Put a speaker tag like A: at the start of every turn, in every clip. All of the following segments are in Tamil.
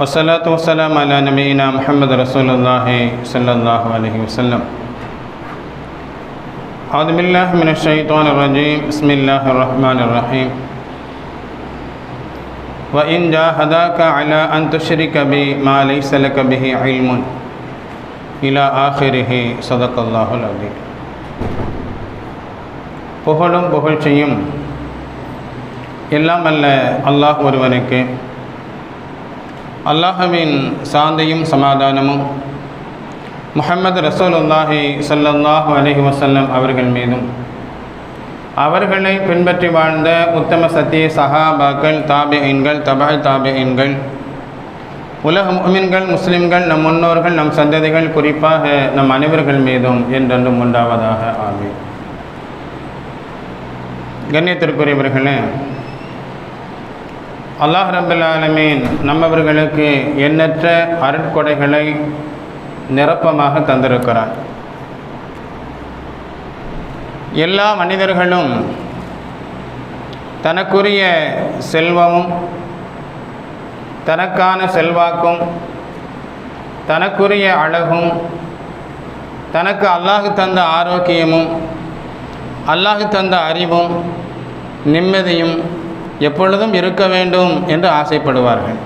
A: والصلاة والسلام على نبينا محمد رسول الله صلى الله عليه وسلم أعوذ بالله من الشيطان الرجيم بسم الله الرحمن الرحيم وإن جاهداك على أن تشرك بي ما ليس لك به علم إلى آخره صدق الله العظيم புகழும் புகழ்ச்சியும் எல்லாம் அல்ல அல்லாஹ் ஒருவனுக்கு அல்லாஹுவின் சாந்தியும் சமாதானமும் முஹம்மது ரசூலுல்லாஹி சல்லாஹு அலஹி வசல்லம் அவர்கள் மீதும் அவர்களை பின்பற்றி வாழ்ந்த உத்தம சத்திய சஹாபாக்கள் தாபியன்கள் தபாய் தாபியன்கள் உலக முமின்கள் முஸ்லிம்கள் நம் முன்னோர்கள் நம் சந்ததிகள் குறிப்பாக நம் அனைவர்கள் மீதும் என்றென்றும் உண்டாவதாக ஆகும் கண்ணியத்திற்குரியவர்களே அல்லாஹ் ரபுல் ஆலமீன் நம்மவர்களுக்கு எண்ணற்ற அருட்கொடைகளை நிரப்பமாக தந்திருக்கிறார் எல்லா மனிதர்களும் தனக்குரிய செல்வமும் தனக்கான செல்வாக்கும் தனக்குரிய அழகும் தனக்கு அல்லாஹு தந்த ஆரோக்கியமும் அல்லாஹு தந்த அறிவும் நிம்மதியும் எப்பொழுதும் இருக்க வேண்டும் என்று ஆசைப்படுவார்கள்.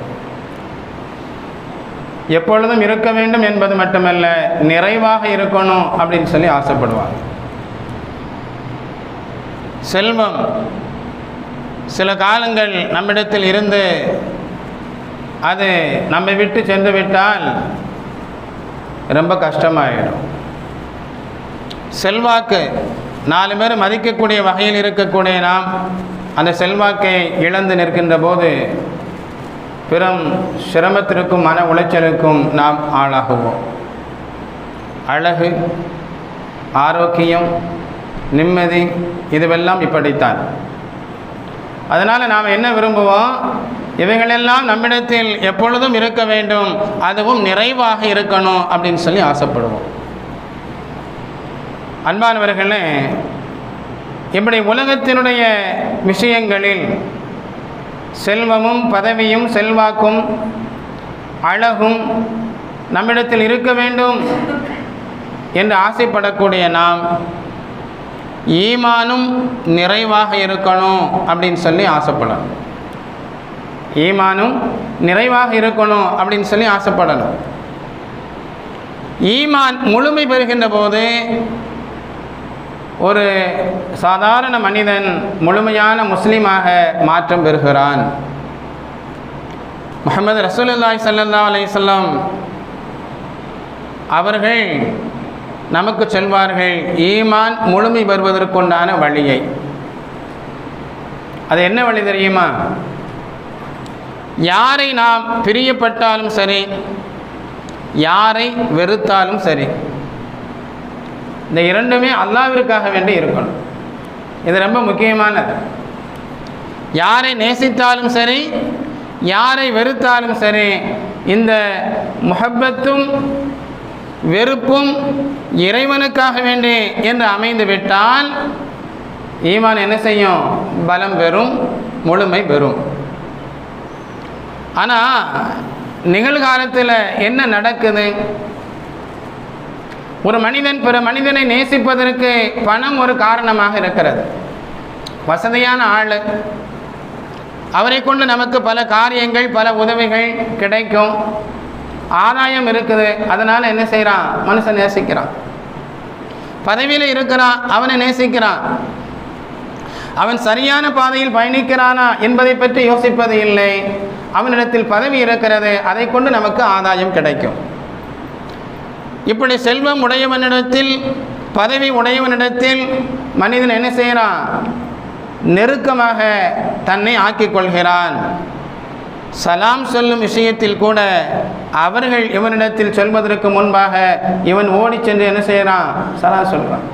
A: எப்பொழுதும் இருக்க வேண்டும் என்பது மட்டுமல்ல நிறைவாக இருக்கணும் அப்படின்னு சொல்லி ஆசைப்படுவாங்க செல்வம் சில காலங்கள் நம்மிடத்தில் இருந்து அது நம்மை விட்டு சென்று விட்டால் ரொம்ப கஷ்டமாயிடும். செல்வாக்கு நாலு பேர் மதிக்கக்கூடிய வகையில் இருக்கக்கூடிய நாம் அந்த செல்வாக்கை இழந்து நிற்கின்ற போது பிறம் சிரமத்திற்கும் மன உளைச்சலுக்கும் நாம் ஆளாகுவோம். அழகு ஆரோக்கியம் நிம்மதி இதுவெல்லாம் இப்படித்தான். அதனால் நாம் என்ன விரும்புவோம்? இவைகளெல்லாம் நம்மிடத்தில் எப்பொழுதும் இருக்க வேண்டும். அதுவும் நிறைவாக இருக்கணும் அப்படின்னு சொல்லி ஆசைப்படுவோம். அன்பானவர்களே இப்படி உலகத்தினுடைய விஷயங்களில் செல்வமும் பதவியும் செல்வாக்கும் அழகும் நம்மிடத்தில் இருக்க வேண்டும் என்று ஆசைப்படக்கூடிய நாம் ஈமானும் நிறைவாக இருக்கணும் அப்படின்னு சொல்லி ஆசைப்படணும். ஈமானும் நிறைவாக இருக்கணும் அப்படின்னு சொல்லி ஆசைப்படணும். ஈமான் முழுமை பெறுகின்ற போது ஒரு சாதாரண மனிதன் முழுமையான முஸ்லீமாக மாற்றம் பெறுகிறான். முகமது ரசூலுல்லாய் சல்லா அலையம் அவர்கள் நமக்கு சொல்வார்கள் ஈமான் முழுமை பெறுவதற்குண்டான வழியை. அது என்ன வழி தெரியுமா? யாரை நாம் பிரியப்பட்டாலும் சரி யாரை வெறுத்தாலும் சரி இந்த இரண்டுமே அல்லாவிற்காக வேண்டி இருக்கணும். இது ரொம்ப முக்கியமானது. யாரை நேசித்தாலும் சரி யாரை வெறுத்தாலும் சரி இந்த முஹப்பத்தும் வெறுப்பும் இறைவனுக்காக வேண்டி என்று அமைந்து விட்டால் ஈமான் என்ன செய்யும்? பலம் பெறும் முழுமை பெறும். ஆனால் நிகழ்காலத்தில் என்ன நடக்குது? ஒரு மனிதன் பிற மனிதனை நேசிப்பதற்கு பணம் ஒரு காரணமாக இருக்கிறது. வசதியான ஆள். அவரை கொண்டு நமக்கு பல காரியங்கள் பல உதவிகள் கிடைக்கும். ஆதாயம் இருக்குது. அதனால் என்ன செய்கிறான் மனுஷன் நேசிக்கிறான். பதவியில் இருக்கிறான். அவனை நேசிக்கிறான். அவன் சரியான பாதையில் பயணிக்கிறானா என்பதை பற்றி யோசிப்பது இல்லை. அவனிடத்தில் பதவி இருக்கிறது. அதை கொண்டு நமக்கு ஆதாயம் கிடைக்கும். இப்படி செல்வம் உடையவனிடத்தில் பதவி உடையவனிடத்தில் மனிதன் என்ன செய்கிறான்? நெருக்கமாக தன்னை ஆக்கிக் கொள்கிறான். சலாம் சொல்லும் விஷயத்தில் கூட அவர்கள் இவனிடத்தில் சொல்வதற்கு முன்பாக இவன் ஓடிச் சென்று என்ன செய்கிறான்? சலாம் சொல்கிறான்.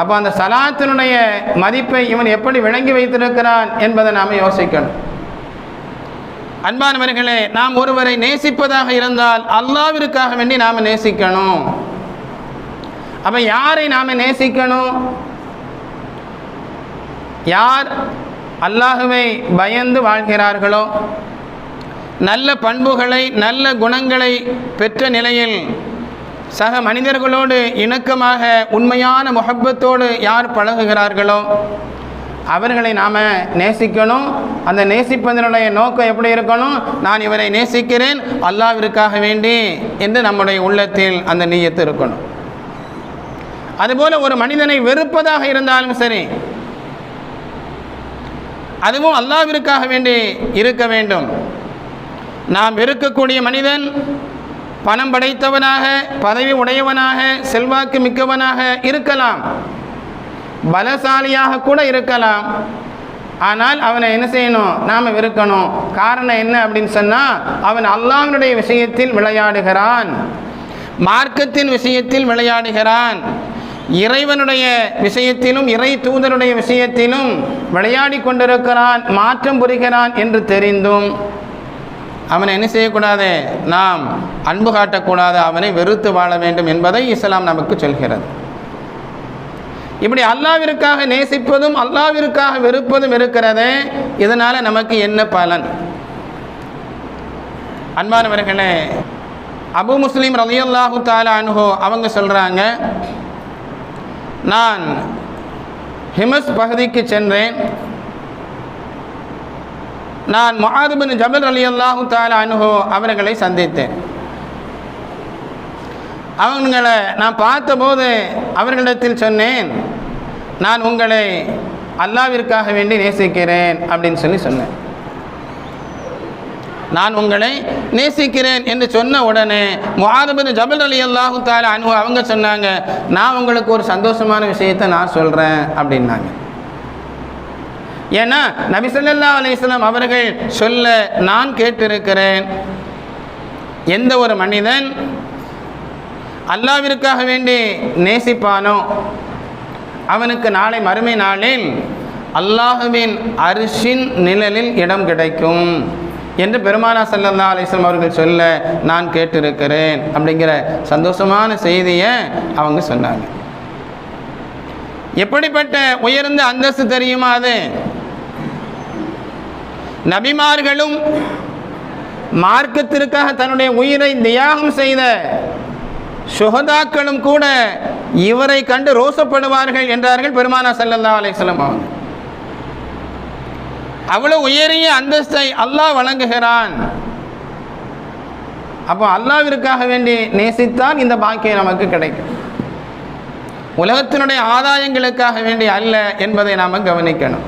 A: அப்போ அந்த சலாத்தினுடைய மதிப்பை இவன் எப்படி விளங்கி வைத்திருக்கிறான் என்பதை நாம் யோசிக்கணும். அன்பானவர்களே நாம் ஒருவரை நேசிப்பதாக இருந்தால் அல்லாவிற்காக வேண்டி நாம் நேசிக்கணும். அப்ப யாரை நாம் நேசிக்கணும்? யார் அல்லாஹுவை பயந்து வாழ்கிறார்களோ நல்ல பண்புகளை நல்ல குணங்களை பெற்ற நிலையில் சக மனிதர்களோடு இணக்கமாக உண்மையான முகப்பத்தோடு யார் பழகுகிறார்களோ அவர்களை நாம் நேசிக்கணும். அந்த நேசிப்பதனுடைய நோக்கம் எப்படி இருக்கணும்? நான் இவரை நேசிக்கிறேன். அல்லாவிற்காக வேண்டி என்று நம்முடைய உள்ளத்தில் அந்த நீயத்து இருக்கணும். அதுபோல் ஒரு மனிதனை வெறுப்பதாக இருந்தாலும் சரி அதுவும் அல்லாவிற்காக வேண்டி இருக்க வேண்டும். நாம் வெறுக்கக்கூடிய மனிதன் பணம் படைத்தவனாக பதவி உடையவனாக செல்வாக்கு மிக்கவனாக இருக்கலாம். பலசாலியாக கூட இருக்கலாம். ஆனால் அவனை என்ன செய்யணும்? நாம் வெறுக்கணும். காரணம் என்ன அப்படின்னு சொன்னால் அவன் அல்லாஹ்வுடைய விஷயத்தில் விளையாடுகிறான். மார்க்கத்தின் விஷயத்தில் விளையாடுகிறான். இறைவனுடைய விஷயத்திலும் இறை தூதருடைய விஷயத்திலும் விளையாடி கொண்டிருக்கிறான் மாற்றம் புரிகிறான் என்று தெரிந்தும் அவனை என்ன செய்யக்கூடாது? நாம் அன்பு காட்டக்கூடாது. அவனை வெறுத்து வாழ வேண்டும் என்பதை இஸ்லாம் நமக்கு சொல்கிறது. இப்படி அல்லாவிற்காக நேசிப்பதும் அல்லாவிற்காக வெறுப்பதும் இருக்கிறது இதனால் நமக்கு என்ன பலன்? அன்பானவர்களே அபு முஸ்லீம் ரலியல்லாஹு தாலா அனுஹோ அவங்க சொல்கிறாங்க நான் ஹிமஸ் பகுதிக்கு சென்றேன். நான் மொஹாதுபின் ஜபல் அலி அல்லாஹு தாலா அனுஹோ அவர்களை சந்தித்தேன். அவங்களை நான் பார்த்தபோது அவர்களிடத்தில் சொன்னேன் நான் உங்களை அல்லாவிற்காக வேண்டி நேசிக்கிறேன் அப்படின்னு சொல்லி சொன்னேன். நான் உங்களை நேசிக்கிறேன் என்று சொன்ன உடனே முஹாதுபின் ஜபல் அலி அல்லாஹு தால அனுஹோ அவங்க சொன்னாங்க நான் உங்களுக்கு ஒரு சந்தோஷமான விஷயத்தை நான் சொல்கிறேன் அப்படின்னாங்க. ஏன்னா நபிசல்லா அலிஸ்லாம் அவர்கள் சொல்ல நான் கேட்டிருக்கிறேன். எந்த ஒரு மனிதன் அல்லாவிற்காக வேண்டி நேசிப்பானோ அவனுக்கு நாளை மறுமை நாளில் அல்லாஹுவின் அரிசின் நிழலில் இடம் கிடைக்கும் என்று பெருமானா ஸல்லல்லாஹு அலிஸ்லாம் அவர்கள் சொல்ல நான் கேட்டிருக்கிறேன் அப்படிங்கிற சந்தோஷமான செய்தியை அவங்க சொன்னாங்க. எப்படிப்பட்ட உயர்ந்த அந்தஸ்து தெரியுமா அது? நபிமார்களும் மார்க்கத்திற்காக தன்னுடைய உயிரை தியாகம் செய்த சுகதாக்களும் கூட இவரை கண்டு ரோசப்படுவார்கள் என்றார்கள் பெருமானா சல்லல்லா அலைஹி வஸல்லம் அவங்க அவ்வளவு உயரிய அந்தஸ்தை அல்லாஹ் வழங்குகிறான். அப்போ அல்லாவிற்காக வேண்டி நேசித்தால் இந்த பாக்கியம் நமக்கு கிடைக்கும். உலகத்தினுடைய ஆதாயங்களுக்காக வேண்டி அல்ல என்பதை நாம் கவனிக்கணும்.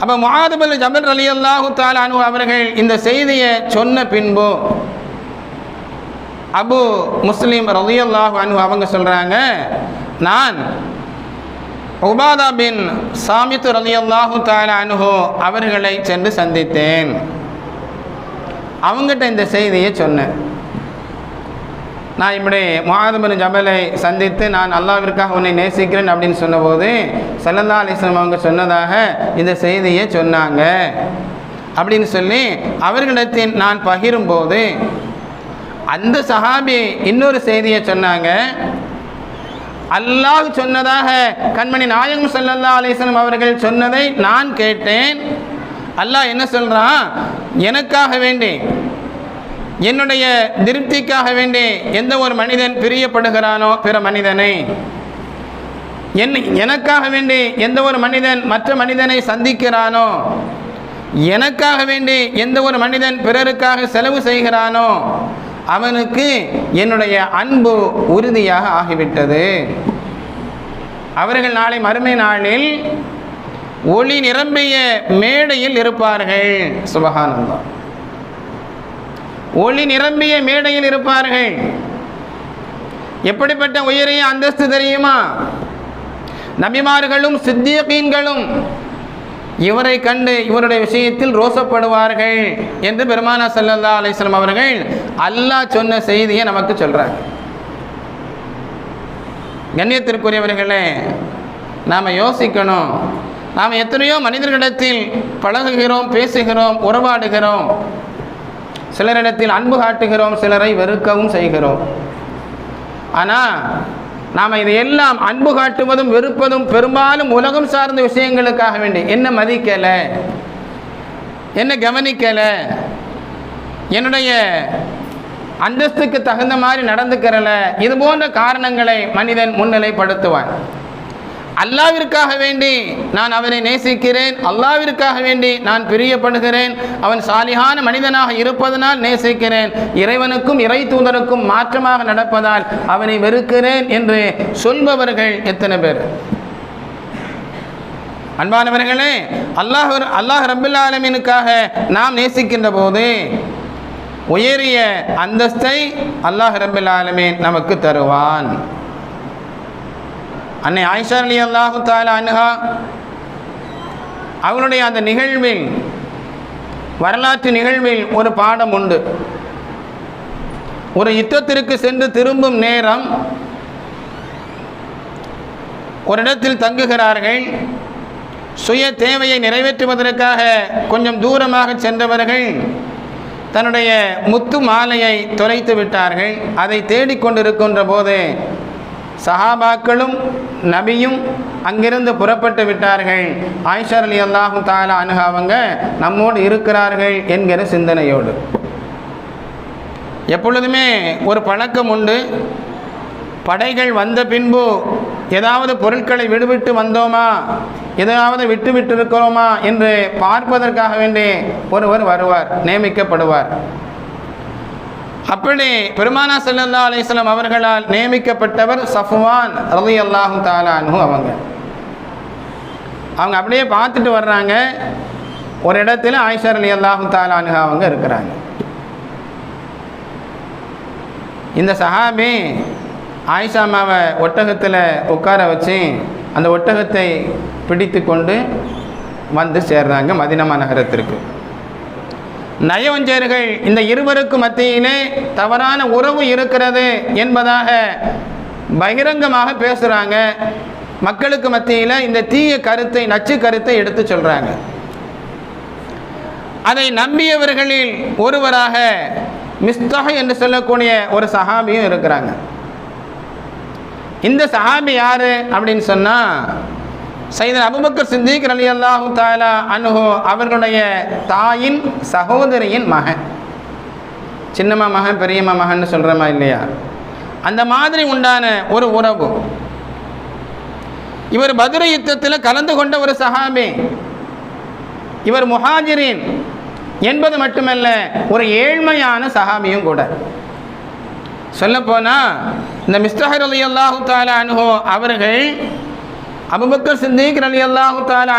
A: அப்போ முஹாதுபல் ஜபல் அலி அல்லாஹு தாலானு அவர்கள் இந்த செய்தியை சொன்ன பின்பு அபு முஸ்லீம் ரலியல்லாஹு அனு அவங்க சொல்கிறாங்க நான் உபாதா பின் சாமித்து ரலியல்லாஹு தால அன்ஹு அவர்களை சென்று சந்தித்தேன். அவங்ககிட்ட இந்த செய்தியை சொன்னேன். நான் இப்படி முகாதுபின் ஜபலை சந்தித்து நான் அல்லாவிற்காக உன்னை நேசிக்கிறேன் அப்படின்னு சொன்னபோது சல்லல்லா அலிஸ்லாம் அவங்க சொன்னதாக இந்த செய்தியை சொன்னாங்க. அப்படின்னு சொல்லி அவர்களிடத்தில் நான் பகிரும்போது அந்த சஹாபி இன்னொரு செய்தியை சொன்னாங்க. அல்லாஹ் சொன்னதாக கண்மணி நாயகம் சல்லல்லா அலிஸ்லம் அவர்கள் சொன்னதை நான் கேட்டேன். அல்லாஹ் என்ன சொல்கிறான் எனக்காக வேண்டி என்னுடைய திருப்திக்காக வேண்டி எந்த ஒரு மனிதன் பிரியப்படுகிறானோ பிற மனிதனை என் எனக்காக வேண்டி எந்த ஒரு மனிதன் மற்ற மனிதனை சந்திக்கிறானோ எனக்காக வேண்டி எந்த ஒரு மனிதன் பிறருக்காக செலவு செய்கிறானோ அவனுக்கு என்னுடைய அன்பு உறுதியாக ஆகிவிட்டது. அவர்கள் நாளை மறுமை நாளில் ஒளி நிரம்பிய மேடையில் இருப்பார்கள். சுபகானந்தம் ஒளி நிரம்பிய மேடையில் இருப்பார்கள். எப்படிப்பட்ட உயரிய அந்தஸ்து தெரியுமா? நபிமார்களும் சித்தியகீன்களும் இவரை கண்டு இவருடைய விஷயத்தில் ரோசப்படுவார்கள் என்று பெருமானா சல்லல்லா அலிஸ்லாம் அவர்கள் அல்லாஹ் சொன்ன செய்தியை நமக்கு சொல்றாங்க. கண்ணியத்திற்குரியவர்களே நாம் யோசிக்கணும். நாம் எத்தனையோ மனிதர்களிடத்தில் பழகுகிறோம் பேசுகிறோம் உறவாடுகிறோம். சிலரிடத்தில் அன்பு காட்டுகிறோம் சிலரை வெறுக்கவும் செய்கிறோம். ஆனால் நாம் இதையெல்லாம் அன்பு காட்டுவதும் வெறுப்பதும் பெரும்பாலும் உலகம் சார்ந்த விஷயங்களுக்காக வேண்டி. என்ன மதிக்கலை? என்ன கவனிக்கலை? என்னுடைய அந்தஸ்துக்கு தகுந்த மாதிரி நடந்துக்கிறல? இது போன்ற காரணங்களை மனிதன் முன்னிலைப்படுத்துவான். அல்லாவிற்காக வேண்டி நான் அவனை நேசிக்கிறேன் அல்லாவிற்காக வேண்டி நான் பிரியப்படுகிறேன் அவன் சாலிகான மனிதனாக இருப்பதனால் நேசிக்கிறேன். இறைவனுக்கும் இறை தூதருக்கும் மாற்றமாக நடப்பதால் அவனை வெறுக்கிறேன் என்று சொல்பவர்கள் எத்தனை பேர்? அன்பானவர்களே அல்லாஹ் அல்லாஹ் ரபுல்லா ஆலமீனுக்காக நாம் நேசிக்கின்ற போது உயரிய அந்தஸ்தை அல்லாஹ் ரபுல் ஆலமீன் நமக்கு தருவான். அன்னை ஆயிஷா அலி அல்லாஹு தாலா அன்ஹா அவளுடைய அந்த நிகழ்வில் வரலாற்று நிகழ்வில் ஒரு பாடம் உண்டு. ஒரு யுத்தத்திற்கு சென்று திரும்பும் நேரம் ஒரு இடத்தில் தங்குகிறார்கள். சுய தேவையை நிறைவேற்றுவதற்காக கொஞ்சம் தூரமாக சென்றவர்கள் தன்னுடைய முத்து மாலையை தொலைத்து விட்டார்கள். அதை தேடிக்கொண்டிருக்கின்ற போது சஹாபாக்களும் நபியும் அங்கிருந்து புறப்பட்டு விட்டார்கள். ஆயிஷர் அலி அல்லாஹு தாலா அணுக அவங்க நம்மோடு இருக்கிறார்கள் என்கிற சிந்தனையோடு. எப்பொழுதுமே ஒரு பழக்கம் உண்டு. படைகள் வந்த பின்பு ஏதாவது பொருட்களை விடுவிட்டு வந்தோமா? ஏதாவது விட்டு விட்டு இருக்கிறோமா என்று பார்ப்பதற்காக வேண்டி ஒருவர் வருவார் நியமிக்கப்படுவார். அப்படி பெருமானா சல்லல்லா அலிஸ்லாம் அவர்களால் நியமிக்கப்பட்டவர் சஃப்வான் ரலி அல்லாஹு தாலானு அவங்க. அவங்க அப்படியே பார்த்துட்டு வர்றாங்க. ஒரு இடத்துல ஆயிஷர் அலி அல்லாஹு தாலானு அவங்க இருக்கிறாங்க. இந்த சஹாபி ஆயிஷாமாவை ஒட்டகத்தில் உட்கார வச்சு அந்த ஒட்டகத்தை பிடித்து கொண்டு வந்து சேர்றாங்க மதினமா நகரத்திற்கு. நயவஞ்சர்கள் இந்த இருவருக்கு மத்தியிலே தவறான உறவு இருக்கிறது என்பதாக பகிரங்கமாக பேசுகிறாங்க மக்களுக்கு மத்தியில் இந்த தீய கருத்தை நச்சு கருத்தை எடுத்து சொல்கிறாங்க அதை நம்பியவர்களில் ஒருவராக மிஸ்தக என்று சொல்லக்கூடிய ஒரு சஹாபியும் இருக்கிறாங்க. இந்த சஹாபி யாரு அப்படின்னு சொன்னால் சைதன் அபுபக்கர் சித்திக் அலி அல்லாஹு தாலா அனுஹோ அவர்களுடைய தாயின் சகோதரியின் மகன். சின்னம்மா மகன் பெரியம்மா மகன் சொல்கிறமா இல்லையா? அந்த மாதிரி உண்டான ஒரு உறவு. இவர் பதுர யுத்தத்தில் கலந்து கொண்ட ஒரு சஹாபி. இவர் முஹாஜிரின் என்பது மட்டுமல்ல ஒரு ஏழ்மையான சஹாபியும் கூட. சொல்லப்போனால் இந்த மிஸ்தஹர் அலி அல்லாஹு தாலா அனுஹோ அவர்கள் அபுபக்கர் சித்திக் அலி அல்லாஹு தாலா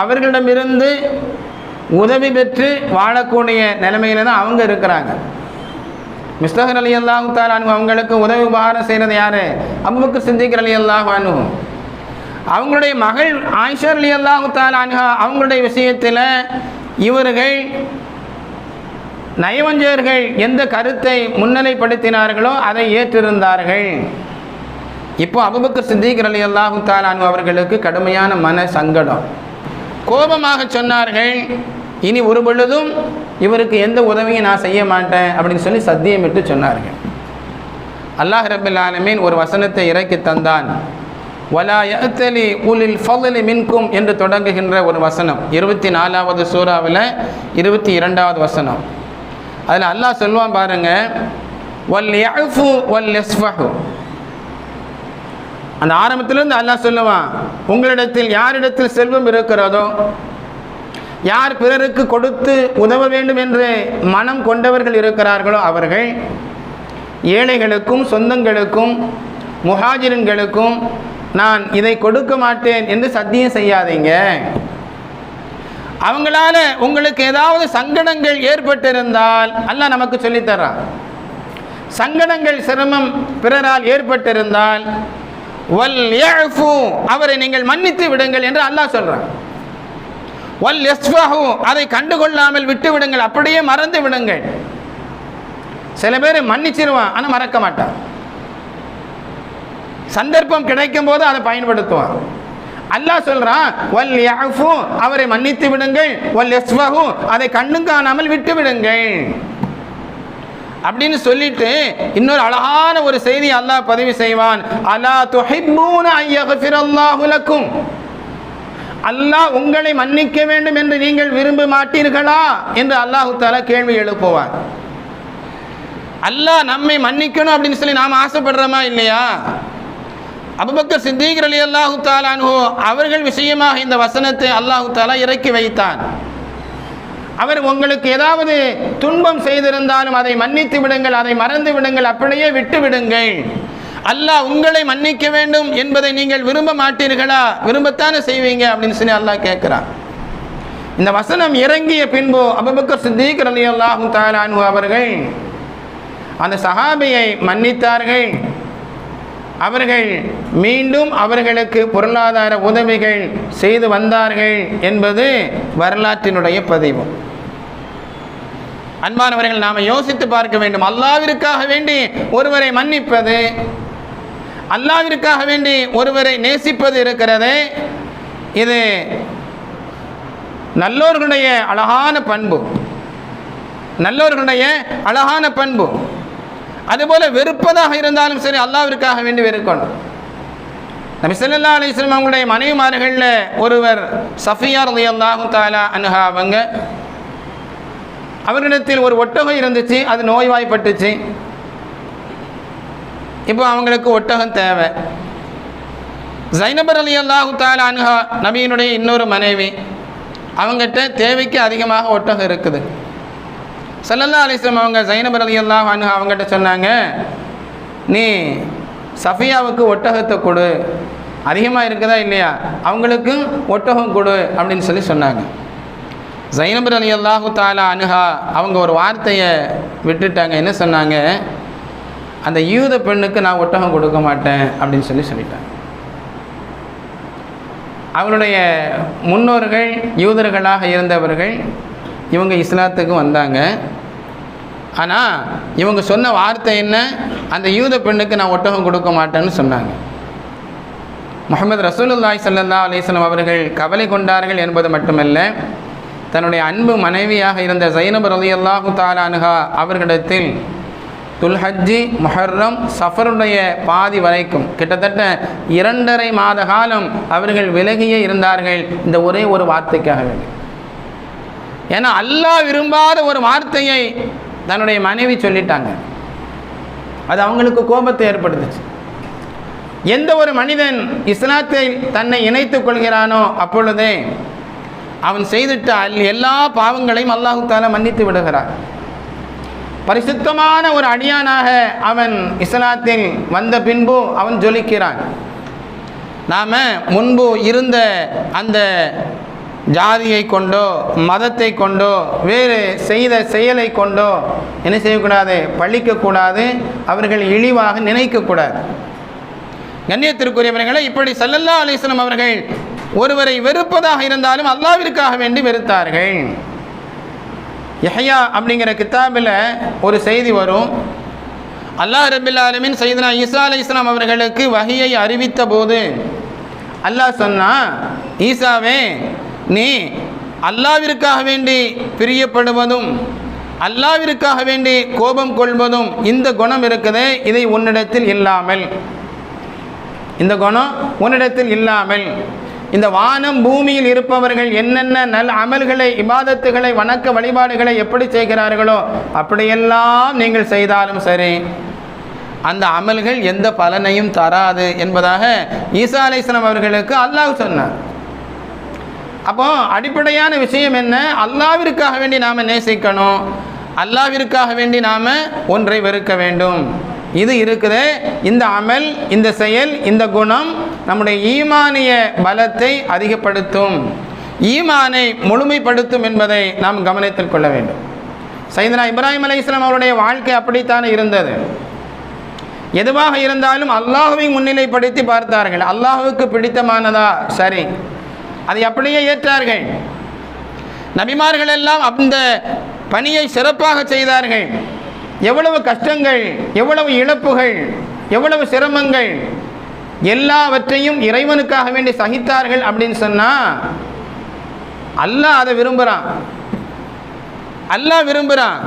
A: அவர்களிடமிருந்து உதவி பெற்று வாழக்கூடிய நிலைமையில தான் அவங்க இருக்கிறாங்க. மிஸ்தகர் அலி அல்லாஹு தாலா அவங்களுக்கு உதவி உபகாரம் செய்கிறது யார்? அபுபக்கர் சித்திக் அலி அல்லாஹு அனுஹோ. அவங்களுடைய மகள் ஆயிஷர் அலி அல்லாஹு தாலா அவங்களுடைய விஷயத்தில் இவர்கள் நயவஞ்சகர்கள் எந்த கருத்தை முன்னிலைப்படுத்தினார்களோ அதை ஏற்றிருந்தார்கள். இப்போ அபுபக்கர் சித்திக் அலி அல்லாஹு தாலானு அவர்களுக்கு கடுமையான மன சங்கடம். கோபமாக சொன்னார்கள் இனி ஒரு பொழுதும் இவருக்கு எந்த உதவியும் நான் செய்ய மாட்டேன் அப்படின்னு சொல்லி சத்தியமிட்டு சொன்னார்கள். அல்லாஹ் ரபில் ஆலமீன் ஒரு வசனத்தை இறக்கி தந்தான். வலா யத்தலி உலில் ஃபலி மின்கும் என்று தொடங்குகின்ற ஒரு வசனம். இருபத்தி நாலாவது சூறாவில் இருபத்தி இரண்டாவது வசனம். அதில் அல்லாஹ் சொல்லுவான் பாருங்க வல் யஃபு வல் எஸ்ஃபஹு அந்த ஆரம்பத்திலிருந்து அல்லாஹ் சொல்லுவான் உங்களிடத்தில் யாரிடத்தில் செல்வம் இருக்கிறதோ யார் பிறருக்கு கொடுத்து உதவ வேண்டும் என்று மனம் கொண்டவர்கள் இருக்கிறார்களோ அவர்கள் ஏழைகளுக்கும் சொந்தங்களுக்கும் முஹாஜிரன்களுக்கும் நான் இதை கொடுக்க மாட்டேன் என்று சத்தியம் செய்யாதீங்க. அவங்களால உங்களுக்கு ஏதாவது சங்கடங்கள் ஏற்பட்டிருந்தால் அல்ல நமக்கு சொல்லித்தரான் சங்கடங்கள் சிரமம் பிறரால் ஏற்பட்டிருந்தால் வல் யஃபு அவரை நீங்கள் மன்னித்து விடுங்கள் என்று அல்லாஹ் சொல்கிறான் வல் யஸ்ஃபஹு அதை கண்டுகொள்ளாமல் விட்டு விடுங்கள் அப்படியே மறந்து விடுங்கள். சில பேர் மன்னிச்சிருவான் ஆனால் மறக்க மாட்டான். சந்தர்ப்பம் கிடைக்கும் போது அதை பயன்படுத்துவான். அல்லாஹ் சொல்றான் வல் யஃபு அவரை மன்னித்து விடுங்கள் வல் யஸ்ஃபஹு அதை கண்ணும் காணாமல் விட்டு விடுங்கள். அப்படின்னு சொல்லிட்டு இன்னொரு அழகான ஒரு செய்தி அல்லாஹ் பதிவு செய்வான். அலா துஹிப்பூன ஐயஃபிரல்லாஹு லக்கும். அல்லாஹ் உங்களை மன்னிக்க வேண்டும் என்று நீங்கள் விரும்ப மாட்டீர்களா என்று அல்லாஹு தாலா கேள்வி எழுப்புவார் அல்லாஹ் நம்மை மன்னிக்கணும் அப்படின்னு சொல்லி நாம் ஆசைப்படுறோமா இல்லையா? அபுபக்கர் சித்திக் அலி அல்லாஹு தாலானு அவர்கள் விஷயமாக இந்த வசனத்தை அல்லாஹு தாலா இறக்கி வைத்தான். அவர் உங்களுக்கு ஏதாவது துன்பம் செய்திருந்தாலும் அதை மன்னித்து விடுங்கள் அதை மறந்து விடுங்கள் அப்படியே விட்டு விடுங்கள். அல்லாஹ் உங்களை மன்னிக்க வேண்டும் என்பதை நீங்கள் விரும்ப மாட்டீர்களா? விரும்பத்தானே செய்வீங்க? அப்படின்னு சொல்லி அல்லாஹ் கேட்குறான். இந்த வசனம் இறங்கிய பின்பு அபுபக்கர் சித்திக் அலி அல்லாஹு தாலானு அவர்கள் அந்த சஹாபியை மன்னித்தார்கள். அவர்கள் மீண்டும் அவர்களுக்கு பொருளாதார உதவிகள் செய்து வந்தார்கள் என்பது வரலாற்றினுடைய பதிவு. அன்பானவர்கள் நாம் யோசித்து பார்க்க வேண்டும். அல்லாவிற்காக வேண்டி ஒருவரை மன்னிப்பது அல்லாவிற்காக வேண்டி ஒருவரை நேசிப்பது இருக்கிறது. இது நல்லோர்களுடைய அழகான பண்பு. நல்லவர்களுடைய அழகான பண்பு. அதுபோல வெறுப்பதாக இருந்தாலும் சரி அல்லாவிற்காக வேண்டி வெறுக்கணும். நபி சொல்லா அலிஸ்லாம் அவங்களுடைய மனைவிமார்களில் ஒருவர் சஃபியார் அல்லாஹு தாலா அனுஹா அவங்க. அவரிடத்தில் ஒரு ஒட்டகம் இருந்துச்சு அது நோய்வாய்ப்பட்டுச்சு. இப்போ அவங்களுக்கு ஒட்டகம் தேவை. ஜைனபர் அலி அல்லாஹு தாலா அன்ஹா நபியினுடைய இன்னொரு மனைவி அவங்ககிட்ட தேவைக்கு அதிகமாக ஒட்டகம் இருக்குது. சல்லல்லா அலிஸ்லாம் அவங்க ஜைனபர் அலி அல்லாஹ் அவங்ககிட்ட சொன்னாங்க நீ சஃபியாவுக்கு ஒட்டகத்தை கொடு. அதிகமாக இருக்குதா இல்லையா? அவங்களுக்கும் ஒட்டகம் கொடு அப்படின்னு சொல்லி சொன்னாங்க. ஜைனபர் அலி அல்லாஹு தாலா அனுஹா அவங்க ஒரு வார்த்தையை விட்டுட்டாங்க. என்ன சொன்னாங்க? அந்த யூத பெண்ணுக்கு நான் ஒட்டகம் கொடுக்க மாட்டேன் அப்படின்னு சொல்லி சொல்லிட்டாங்க. அவளுடைய முன்னோர்கள் யூதர்களாக இருந்தவர்கள் இவங்க இஸ்லாத்துக்கு வந்தாங்க. ஆனால் இவங்க சொன்ன வார்த்தை என்ன? அந்த யூத பெண்ணுக்கு நான் ஒட்டகம் கொடுக்க மாட்டேன்னு சொன்னாங்க. முகமது ரசூலுல்லாய் சல்லா அலிஸ்லாம் அவர்கள் கவலை கொண்டார்கள் என்பது மட்டுமல்ல தன்னுடைய அன்பு மனைவியாக இருந்த ஜைனப் அலி அல்லாஹு தாலானுகா அவர்களிடத்தில் துல்ஹஜ்ஜி மொஹர்ரம் சஃபருடைய பாதி வரைக்கும் கிட்டத்தட்ட இரண்டரை மாத காலம் அவர்கள் விலகியே இருந்தார்கள். இந்த ஒரே ஒரு வார்த்தைக்காக வேண்டி. ஏன்னா அல்லாஹ் விரும்பாத ஒரு வார்த்தையை தன்னுடைய மனைவி சொல்லிட்டாங்க. அது அவங்களுக்கு கோபத்தை ஏற்படுத்துச்சு. எந்த ஒரு மனிதன் இஸ்லாத்தை தன்னை இணைத்துக் கொள்கிறானோ அப்பொழுதே அவன் செய்துட்டால் எல்லா பாவங்களையும் அல்லாஹுத்தால மன்னித்து விடுகிறார் பரிசுத்தமான ஒரு அடியானாக அவன் இஸ்லாத்தில் வந்த பின்பு அவன் ஜொலிக்கிறான். நாம் முன்பு இருந்த அந்த ஜாதியை கொண்டோ மதத்தை கொண்டோ வேறு செய்த செயலை கொண்டோ என்ன செய்யக்கூடாது? பழிக்கக்கூடாது அவர்கள் இழிவாக நினைக்கக்கூடாது கண்ணியத்திற்குரியவர்களை இப்படி சல்லல்லா அலிஸ்லம் அவர்கள் ஒருவரை வெறுப்பதாக இருந்தாலும் அல்லாவிற்காக வேண்டி வெறுத்தார்கள். யஹ்யா அப்படிங்கிற கித்தாபில் ஒரு செய்தி வரும். அல்லாஹ் ரபில்லாலுமின் ஆலமின் சைதனா ஈசா அலி இஸ்லாம் அவர்களுக்கு வகையை அறிவித்த போது அல்லாஹ் சொன்னா ஈசாவே நீ அல்லாவிற்காக வேண்டி பிரியப்படுவதும் அல்லாவிற்காக வேண்டி கோபம் கொள்வதும் இந்த குணம் இருக்குதே இதை உன்னிடத்தில் இல்லாமல். இந்த குணம் உன்னிடத்தில் இல்லாமல். இந்த வானம் பூமியில் இருப்பவர்கள் என்னென்ன நல் அமல்களை இபாதத்துகளை வணக்க வழிபாடுகளை எப்படி செய்கிறார்களோ அப்படியெல்லாம் நீங்கள் செய்தாலும் சரி அந்த அமல்கள் எந்த பலனையும் தராது என்பதாக ஈசா அலைஸ்லாம் அவர்களுக்கு அல்லாஹ் சொன்னார். அப்போ அடிப்படையான விஷயம் என்ன? அல்லாவிற்காக வேண்டி நாம் நேசிக்கணும். அல்லாவிற்காக வேண்டி நாம் ஒன்றை வெறுக்க வேண்டும். இது இருக்குது. இந்த அமல் இந்த செயல் இந்த குணம் நம்முடைய ஈமானிய பலத்தை அதிகப்படுத்தும். ஈமானை முழுமைப்படுத்தும் என்பதை நாம் கவனத்தில் கொள்ள வேண்டும். சைதனா இப்ராஹிம் அலி இஸ்லாம் அவருடைய வாழ்க்கை அப்படித்தானே இருந்தது. எதுவாக இருந்தாலும் அல்லாஹுவை முன்னிலைப்படுத்தி பார்த்தார்கள். அல்லாஹுவுக்கு பிடித்தமானதா? சரி. அதை அப்படியே ஏற்றார்கள். நபிமார்கள் எல்லாம் அந்த பணியை சிறப்பாக செய்தார்கள். எவ்வளவு கஷ்டங்கள் எவ்வளவு இழப்புகள் எவ்வளவு சிரமங்கள் எல்லாவற்றையும் இறைவனுக்காக வேண்டி சகித்தார்கள் அப்படின்னு சொன்னால் அல்லாஹ் அதை விரும்புகிறான் அல்லாஹ் விரும்புகிறான்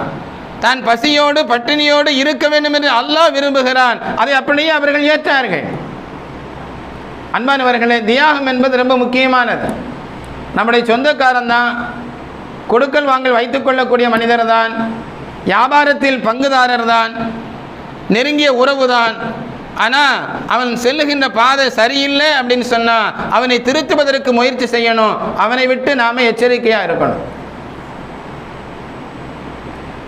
A: தான் பசியோடு பட்டினியோடு இருக்க வேண்டும் என்று அல்லாஹ் விரும்புகிறான். அதை அப்படியே அவர்கள் ஏற்றார்கள். அன்பானவர்களே தியாகம் என்பது ரொம்ப முக்கியமானது. நம்முடைய சொந்தக்காரன் தான் கொடுக்கல் வாங்கல் வைத்துக்கொள்ளக்கூடிய மனிதர் தான் வியாபாரத்தில் பங்குதாரர் தான் நெருங்கிய உறவு தான். ஆனால் அவன் செல்லுகின்ற பாதை சரியில்லை அப்படின்னு சொன்னால் அவனை திருத்துவதற்கு முயற்சி செய்யணும். அவனை விட்டு நாம் எச்சரிக்கையாக இருக்கணும்.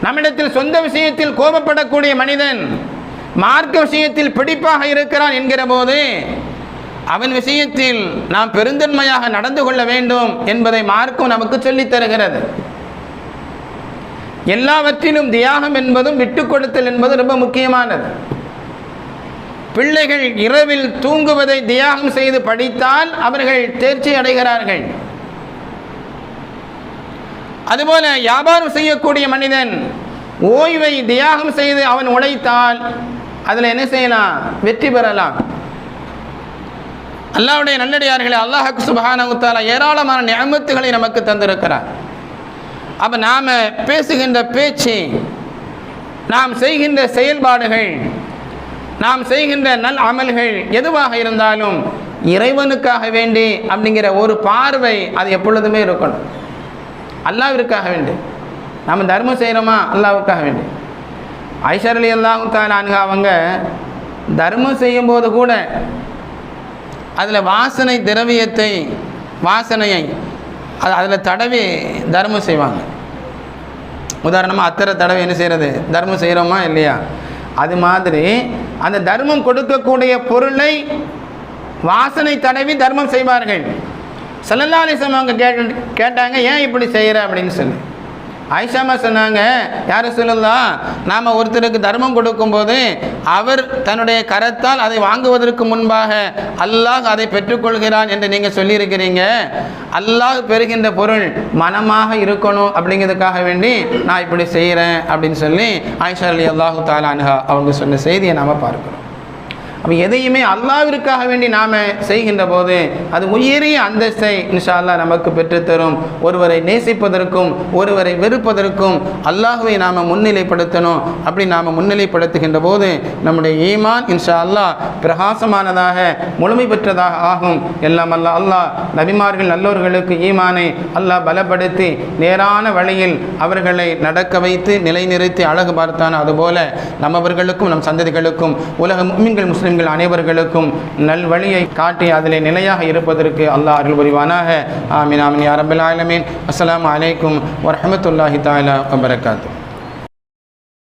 A: நம்மிடத்தில் சொந்த விஷயத்தில் கோபப்படக்கூடிய மனிதன் மார்க்க விஷயத்தில் பிடிப்பாக இருக்கிறான் என்கிற போது அவன் விஷயத்தில் நாம் பெருந்தன்மையாக நடந்து கொள்ள வேண்டும் என்பதை மார்க்கம் நமக்கு சொல்லித் தருகிறது. எல்லாவற்றிலும் தியாகம் என்பதும் விட்டு கொடுத்தல் என்பது ரொம்ப முக்கியமானது. பிள்ளைகள் இரவில் தூங்குவதை தியாகம் செய்து படித்தால் அவர்கள் தேர்ச்சி அடைகிறார்கள். அதுபோல வியாபாரம் செய்யக்கூடிய மனிதன் ஓய்வை தியாகம் செய்து அவன் உழைத்தால் அதில் என்ன செய்யலாம்? வெற்றி பெறலாம். அல்லாவுடைய நல்லடியார்களே அல்லாஹ் சுபஹானகுத்தாலா ஏராளமான நியமத்துகளை நமக்கு தந்திருக்கிறார். அப்போ நாம் பேசுகின்ற பேச்சு நாம் செய்கின்ற செயல்பாடுகள் நாம் செய்கின்ற நல் அமல்கள் எதுவாக இருந்தாலும் இறைவனுக்காக வேண்டி அப்படிங்கிற ஒரு பார்வை அது எப்பொழுதுமே இருக்கணும். அல்லாவிற்காக வேண்டி. நம்ம தர்மம் செய்கிறோமா அல்லாவுக்காக வேண்டி. ஐஷர் அலி அல்லாஹு அவங்க தர்மம் செய்யும்போது கூட அதில் வாசனை திரவியத்தை வாசனையை அது அதில் தடவி தர்மம் செய்வாங்க. உதாரணமாக அத்தரை தடவை என்ன செய்கிறது தர்மம் செய்கிறோமா இல்லையா? அது மாதிரி அந்த தர்மம் கொடுக்கக்கூடிய பொருளை வாசனை தடவி தர்மம் செய்வார்கள். சல்லல்லா அவங்க கேட்டு கேட்டாங்க ஏன் இப்படி செய்கிற அப்படின்னு சொல்லி. ஆயிஷாமா சொன்னாங்க யார் சொல்லலாம் நாம் ஒருத்தருக்கு தர்மம் கொடுக்கும்போது அவர் தன்னுடைய கரத்தால் அதை வாங்குவதற்கு முன்பாக அல்லாஹ் அதை பெற்றுக்கொள்கிறான் என்று நீங்கள் சொல்லியிருக்கிறீங்க. அல்லாஹ் பெறுகின்ற பொருள் மனமாக இருக்கணும் அப்படிங்கிறதுக்காக வேண்டி நான் இப்படி செய்கிறேன் அப்படின்னு சொல்லி ஆயிஷா அலி அல்லாஹு தாலான்ஹா அவங்க சொன்ன செய்தியை நாம் பார்க்கிறோம். அப்போ எதையுமே அல்லாவிற்காக வேண்டி நாம் செய்கின்ற போது அது உயரிய அந்தஸ்தை இன்ஷா அல்லாஹ் நமக்கு பெற்றுத்தரும். ஒருவரை நேசிப்பதற்கும் ஒருவரை வெறுப்பதற்கும் அல்லாஹுவை நாம் முன்னிலைப்படுத்தணும். அப்படி நாம் முன்னிலைப்படுத்துகின்ற போது நம்முடைய ஈமான் இன்ஷா அல்லாஹ் பிரகாசமானதாக முழுமை பெற்றதாக ஆகும். எல்லாம் அல்லா அல்லாஹ் நபிமார்கள் நல்லோர்களுக்கு ஈமானை அல்லாஹ் பலப்படுத்தி நேரான வழியில் அவர்களை நடக்க வைத்து நிலைநிறுத்தி அழகு பார்த்தான் அதுபோல நம்மவர்களுக்கும் நம் சந்ததிகளுக்கும் உலக முஸ்லிம்கள் முஸ்லிம்கள் அனைவர்களுக்கும் நல்வழியை காட்டி அதில் நிலையாக இருப்பதற்கு அல்லாஹ் அருள் புரிவானாக ஆமீன் ஆமின் யாரபில் ஆலமீன். அலைக்கும் வரமத்துல்லாஹி தாலா வபரகாத்து